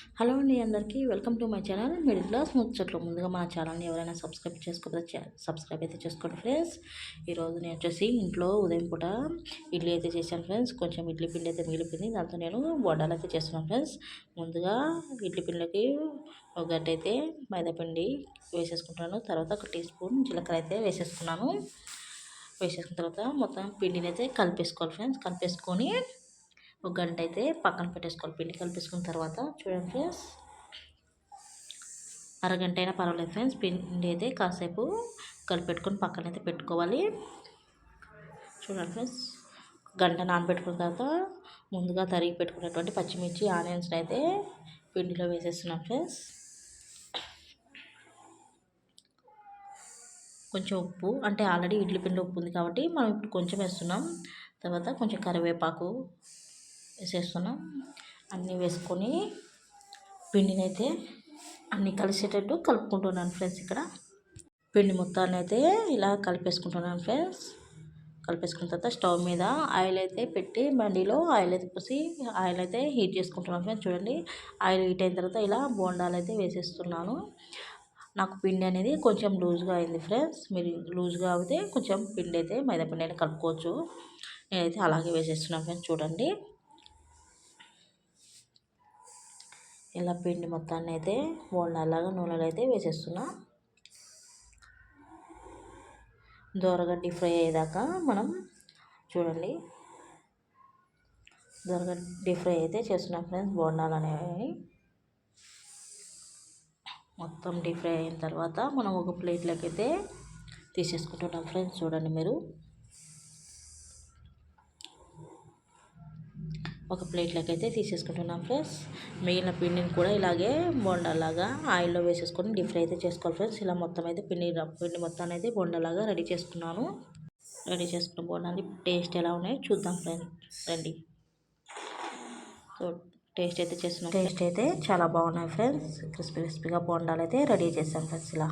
Hello అండి అందరికీ welcome to my channel middle class ముచ్చట్లో. ముందుగా మా ఛానల్ని ఎవరైనా సబ్స్క్రైబ్ చేసుకోకపోతే సబ్స్క్రైబ్ అయితే చేసుకోండి ఫ్రెండ్స్. ఈరోజు నేను వచ్చేసి ఇంట్లో ఉదయం పూట ఇడ్లీ అయితే చేశాను ఫ్రెండ్స్. కొంచెం ఇడ్లీ పిండి అయితే మిగిలిపోయింది. దాంతో నేను బొండాలు అయితే చేస్తున్నాను ఫ్రెండ్స్. ముందుగా ఇడ్లీ పిండిలోకి ఒక గడ్డ అయితే మైదా పిండి వేసేసుకుంటాను. తర్వాత ఒక టీ స్పూన్ జీలకర్ర అయితే వేసేసుకున్నాను. వేసేసుకున్న తర్వాత మొత్తం పిండిని అయితే కలిపేసుకోవాలి ఫ్రెండ్స్. కలిపేసుకొని ఒక గంట అయితే పక్కన పెట్టేసుకోవాలి. పిండి కలిపేసుకున్న తర్వాత చూడండి ఫ్రెండ్స్. అరగంట అయినా పర్వాలేదు ఫ్రెండ్స్. పిండి అయితే కాసేపు కలిపెట్టుకొని పక్కన అయితే పెట్టుకోవాలి. చూడండి ఫ్రెండ్స్. గంట నానబెట్టుకున్న తర్వాత ముందుగా తరిగి పెట్టుకున్నటువంటి పచ్చిమిర్చి ఆనియన్స్ని అయితే పిండిలో వేసేస్తున్నాం ఫ్రెండ్స్. కొంచెం ఉప్పు అంటే ఆల్రెడీ ఇడ్లీ పిండి ఉప్పు ఉంది కాబట్టి మనం ఇప్పుడు కొంచెం వేస్తున్నాం. తర్వాత కొంచెం కరివేపాకు వేసేస్తున్నాం. అన్నీ వేసుకొని పిండిని అయితే అన్నీ కలిసేటట్టు కలుపుకుంటున్నాను ఫ్రెండ్స్ ఇక్కడ. పిండి మొత్తాన్ని అయితే ఇలా కలిపేసుకుంటున్నాను ఫ్రెండ్స్. కలిపేసుకున్న తర్వాత స్టవ్ మీద ఆయిల్ అయితే పెట్టి బండిలో ఆయిల్ అయితే పోసి ఆయిల్ అయితే హీట్ చేసుకుంటున్నాను ఫ్రెండ్స్. చూడండి ఆయిల్ హీట్ అయిన తర్వాత ఇలా బోండాలు అయితే వేసేస్తున్నాను. నాకు పిండి అనేది కొంచెం లూజ్గా అయింది ఫ్రెండ్స్. మీరు లూజ్గా అయితే కొంచెం పిండి అయితే మైదా పిండి అయితే కలుపుకోవచ్చు. నేనైతే అలాగే వేసేస్తున్నాను ఫ్రెండ్స్. చూడండి. ఇలా పిండి మొత్తాన్ని అయితే బోండాలాగా నూనెలో అయితే వేసేస్తున్నా. దోరగా ఫ్రై అయ్యేదాకా మనం చూడండి. దొరగడ్డి ఫ్రై అయితే చేస్తున్నాం ఫ్రెండ్స్ బోండాలు అనేవి. మొత్తం డీప్ ఫ్రై అయిన తర్వాత మనం ఒక ప్లేట్లోకి అయితే తీసేసుకుంటున్నాం ఫ్రెండ్స్ చూడండి మీరు. ఒక ప్లేట్లోకి అయితే తీసేసుకుంటున్నాం ఫ్రెండ్స్. మిగిలిన పిండిని కూడా ఇలాగే బొండలాగా ఆయిల్లో వేసేసుకొని డీప్ ఫ్రై అయితే చేసుకోవాలి ఫ్రెండ్స్. ఇలా మొత్తం అయితే పిండి పిండి మొత్తాన్ని అయితే బొండలాగా రెడీ చేసుకున్నాను. రెడీ చేసుకున్న బోండాలు టేస్ట్ ఎలా ఉన్నాయో చూద్దాం ఫ్రెండ్స్ రండి. సో టేస్ట్ అయితే చేస్తున్నాం. టేస్ట్ అయితే చాలా బాగున్నాయి ఫ్రెండ్స్. క్రిస్పీ క్రిస్పీగా బోండాలు అయితే రెడీ చేశాను ఫ్రెండ్స్ ఇలా.